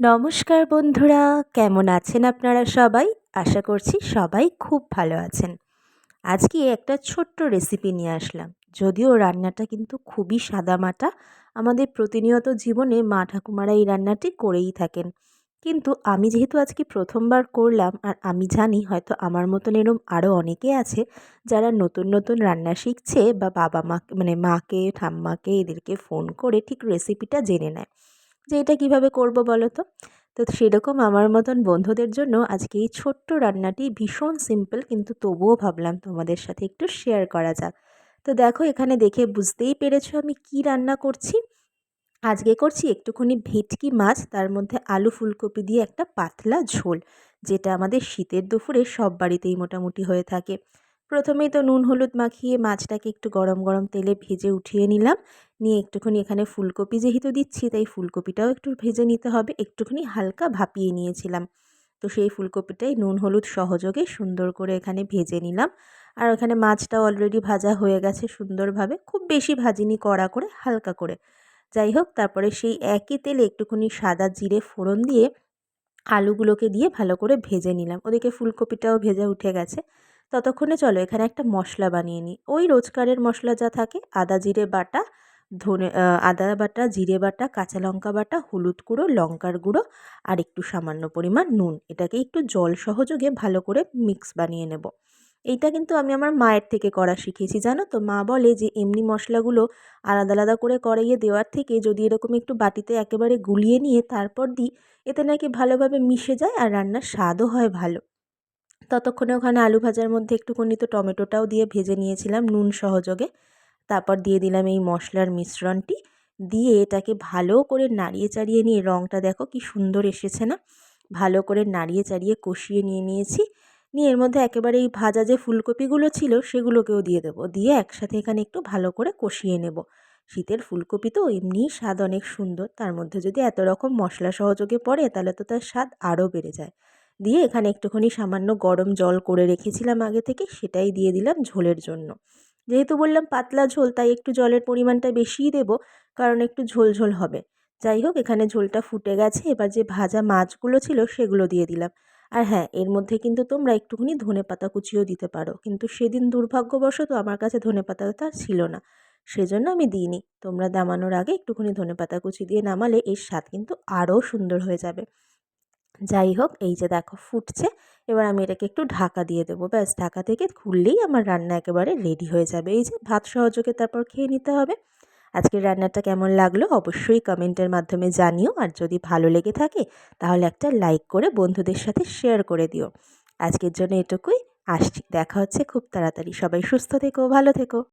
নমস্কার বন্ধুরা, কেমন আছেন আপনারা সবাই? আশা করছি সবাই খুব ভালো আছেন। আজকে একটা ছোট্ট রেসিপি নিয়ে আসলাম। যদিও রান্নাটা কিন্তু খুবই সাদামাটা, আমাদের প্রতিনিয়ত জীবনে মা ঠাকুমারা এই রান্নাটি করেই থাকেন। কিন্তু আমি যেহেতু আজকে প্রথমবার করলাম, আর আমি জানি হয়তো আমার মতন এরম আরও অনেকে আছে, যারা নতুন নতুন রান্না শিখছে বা বাবা মা মানে মাকে, ঠাম্মাকে এদেরকে ফোন করে ঠিক রেসিপিটা জেনে নেয়। যে এটা কীভাবে করব বলো তো? তো সেরকম আমার মতন বন্ধুদের জন্য আজকে এই ছোট্ট রান্নাটি ভীষণ সিম্পল কিন্তু তবুও ভাবলাম তোমাদের সাথে একটু শেয়ার করা যাক। তো দেখো এখানে দেখে বুঝতেই পেরেছ আমি কি রান্না করছি। আজকে করছি একটুখানি ভেটকি মাছ, তার মধ্যে আলু ফুলকপি দিয়ে একটা পাতলা ঝোল, যেটা আমাদের শীতের দুপুরে সব বাড়িতেই মোটামুটি হয়ে থাকে। প্রথমেই তো নুন হলুদ মাখিয়ে মাছটাকে একটু গরম গরম তেলে ভেজে উঠিয়ে নিলাম। নিয়ে একটুখানি এখানে ফুলকপি যেহেতু দিচ্ছি, তাই ফুলকপিটাও একটু ভেজে নিতে হবে। একটুখানি হালকা ভাপিয়ে নিয়েছিলাম। তো সেই ফুলকপিটাই নুন হলুদ সহযোগে সুন্দর করে এখানে ভেজে নিলাম। আর ওখানে মাছটা অলরেডি ভাজা হয়ে গেছে সুন্দরভাবে। খুব বেশি ভাজিনি কড়া করে, হালকা করে। যাই হোক, তারপরে সেই একই তেলে একটুখানি সাদা জিরে ফোড়ন দিয়ে আলুগুলোকে দিয়ে ভালো করে ভেজে নিলাম। ওদিকে ফুলকপিটাও ভেজে উঠে গেছে। ততক্ষণে চলো এখানে একটা মশলা বানিয়ে নিই। ওই রোজকারের মশলা যা থাকে, আদা জিরে বাটা, ধনে আদা বাটা, জিরে বাটা, কাঁচা লঙ্কা বাটা, হলুদ গুঁড়ো, লঙ্কার গুঁড়ো আর একটু সামান্য পরিমাণ নুন। এটাকে একটু জল সহযোগে ভালো করে মিক্স বানিয়ে নেব। এইটা কিন্তু আমি আমার মায়ের থেকে করা শিখেছি, জানো তো? মা বলে যে, এমনি মশলাগুলো আলাদা আলাদা করে কড়াইয়ে দেওয়ার থেকে যদি এরকম একটু বাটিতে একেবারে গুলিয়ে নিয়ে তারপর দিই, এতে নাকি ভালোভাবে মিশে যায় আর রান্নার স্বাদও হয় ভালো। ততক্ষণে ওখানে আলু ভাজার মধ্যে একটুখানি তো টমেটোটাও দিয়ে ভেজে নিয়েছিলাম, নুন সহযোগে। তারপর দিয়ে দিলাম এই মশলার মিশ্রণটি। দিয়ে এটাকে ভালো করে নাড়িয়ে চাড়িয়ে নিয়ে রঙটা দেখো কি সুন্দর এসেছে না? ভালো করে নাড়িয়ে চাড়িয়ে কষিয়ে নিয়ে নিয়েছি। নিয়ে এর মধ্যে একেবারে এই ভাজা যে ফুলকপিগুলো ছিল সেগুলোকেও দিয়ে দেবো। দিয়ে একসাথে এখানে একটু ভালো করে কষিয়ে নেব। শীতের ফুলকপি তো এমনিই স্বাদ অনেক সুন্দর। তার মধ্যে যদি এত রকম মশলা সহযোগে পড়ে, তাহলে তো তার স্বাদ আরও বেড়ে যায়। দিয়ে এখানে একটুখানি সামান্য গরম জল করে রেখেছিলাম আগে থেকে, সেটাই দিয়ে দিলাম ঝোলের জন্য। যেহেতু বললাম পাতলা ঝোল, তাই একটু জলের পরিমাণটা বেশিই দেবো, কারণ একটু ঝোল ঝোল হবে। যাই হোক, এখানে ঝোলটা ফুটে গেছে, এবার যে ভাজা মাছগুলো ছিল সেগুলো দিয়ে দিলাম। আর হ্যাঁ এর মধ্যে কিন্তু তোমরা একটুখানি ধনে পাতা কুচিও দিতে পারো, কিন্তু সেদিন দুর্ভাগ্যবশত আমার কাছে ধনে পাতাটা ছিল না, সেজন্য আমি দিইনি। তোমরা দামানোর আগে একটুখানি ধনে পাতা কুচি দিয়ে নামালে এর স্বাদ কিন্তু আরও সুন্দর হয়ে যাবে। যাই হোক, এই যে দেখো ফুটছে, এবার আমি এটাকে একটু ঢাকা দিয়ে দেবো। ব্যাস, ঢাকা থেকে খুললেই আমার রান্না একেবারে রেডি হয়ে যাবে। এই যে ভাত সহযোগে তারপর খেয়ে নিতে হবে। আজকের রান্নাটা কেমন লাগল অবশ্যই কমেন্টের মাধ্যমে জানিও। আর যদি ভালো লেগে থাকে, তাহলে একটা লাইক করে বন্ধুদের সাথে শেয়ার করে দিও। আজকের জন্য এটুকুই। আসছি, দেখা হচ্ছে খুব তাড়াতাড়ি। সবাই সুস্থ থেকো, ভালো থেকো।